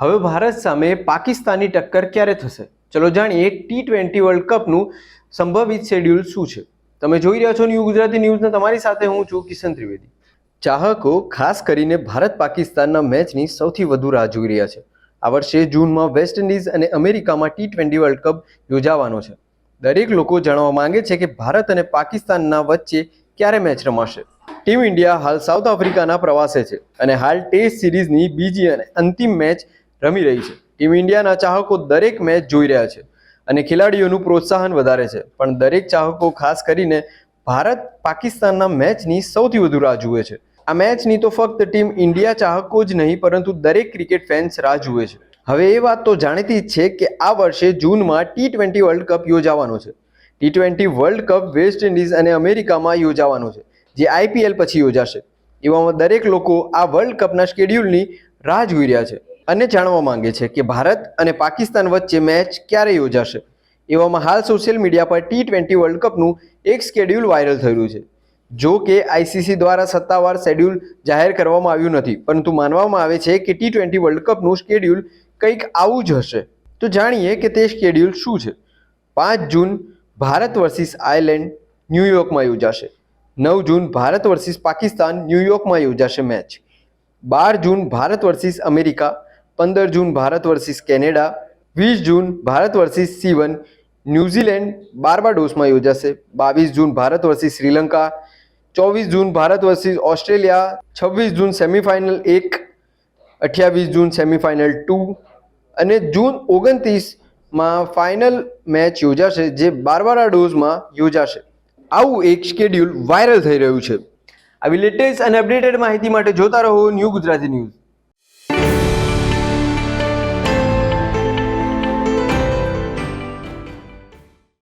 હવે ભારત સામે પાકિસ્તાનની ટક્કર ક્યારે થશે? ચલો જાણીએ ટી ટ્વેન્ટી વર્લ્ડ કપનું સંભવિત શેડ્યુલ શું છે? તમે જોઈ રહ્યા છો ન્યૂ ગુજરાતી ન્યૂઝને તમારી સાથે હું છું કિશન ત્રિવેદી. ચાહકો, ખાસ કરીને ભારત પાકિસ્તાનના મેચની સૌથી વધુ રાહ જોઈ રહ્યા છે. આ વર્ષે જૂનમાં વેસ્ટ ઇન્ડિઝ અને અમેરિકામાં ટી ટ્વેન્ટી વર્લ્ડ કપ યોજાવાનો છે. દરેક લોકો જાણવા માંગે છે કે ભારત અને પાકિસ્તાનના વચ્ચે ક્યારે મેચ રમાશે? ટીમ ઇન્ડિયા હાલ સાઉથ આફ્રિકાના પ્રવાસે છે અને હાલ ટેસ્ટ સિરીઝની બીજી અને અંતિમ મેચ રમી રહી છે. ટીમ ઇન્ડિયાના ચાહકો દરેક મેચ જોઈ રહ્યા છે અને ખેલાડીઓનું પ્રોત્સાહન વધારે છે. પણ દરેક ચાહકો ખાસ કરીને ભારત પાકિસ્તાનના મેચની સૌથી વધુ રાહ જુએ છે. આ મેચની તો ફક્ત ટીમ ઇન્ડિયા ચાહકો જ નહીં, પરંતુ દરેક ક્રિકેટ ફેન્સ રાહ જુએ છે. હવે એ વાત તો જાણીતી જ છે કે આ વર્ષે જૂનમાં ટી ટ્વેન્ટી વર્લ્ડ કપ યોજાવાનો છે. T twenty World Cup West Indies અને અમેરિકામાં યોજાવાનો છે, જે આઈપીએલ પછી યોજાશે. એવામાં દરેક લોકો આ વર્લ્ડ કપના શેડ્યુલની રાહ જોઈ રહ્યા છે. અને જાણવા માંગે છે કે ભારત અને પાકિસ્તાન વચ્ચે મેચ ક્યારે યોજાશે? એવામાં હાલ સોશિયલ મીડિયા પર ટી ટ્વેન્ટી વર્લ્ડ કપનું એક સ્કેડ્યુલ વાયરલ થયું છે. જો કે આઈસીસી દ્વારા સત્તાવાર શેડ્યુલ જાહેર કરવામાં આવ્યું નથી, પરંતુ માનવામાં આવે છે કે ટી ટ્વેન્ટી વર્લ્ડ કપનું સ્કેડ્યુલ કંઈક આવું જ હશે. તો જાણીએ કે તે સ્કેડ્યુલ શું છે? પાંચ જૂન ભારત વર્સિસ આયર્લેન્ડ ન્યૂયોર્કમાં યોજાશે. નવ જૂન ભારત વર્સિસ પાકિસ્તાન ન્યૂયોર્કમાં યોજાશે મેચ બાર જૂન ભારત વર્સિસ અમેરિકા પંદર જૂન ભારત વર્સિસ કેનેડા, વીસ જૂન ભારત વર્સિસ સીવન ન્યૂઝીલેન્ડ બાર્બાડોસમાં યોજાશે. બાવીસ જૂન ભારત વર્સિસ શ્રીલંકા, ચોવીસ જૂન ભારત વર્સિસ ઓસ્ટ્રેલિયા, છવ્વીસ જૂન સેમિફાઇનલ એક, અઠ્યાવીસ જૂન સેમિફાઇનલ ટુ અને જૂન ઓગણત્રીસમાં ફાઇનલ મેચ યોજાશે જે બાર્બાડાડોઝમાં યોજાશે. આવું એક શેડ્યુલ વાયરલ થઈ રહ્યું છે. આવી લેટેસ્ટ અને અપડેટેડ માહિતી માટે જોતા રહો ન્યૂ ગુજરાતી ન્યૂઝ.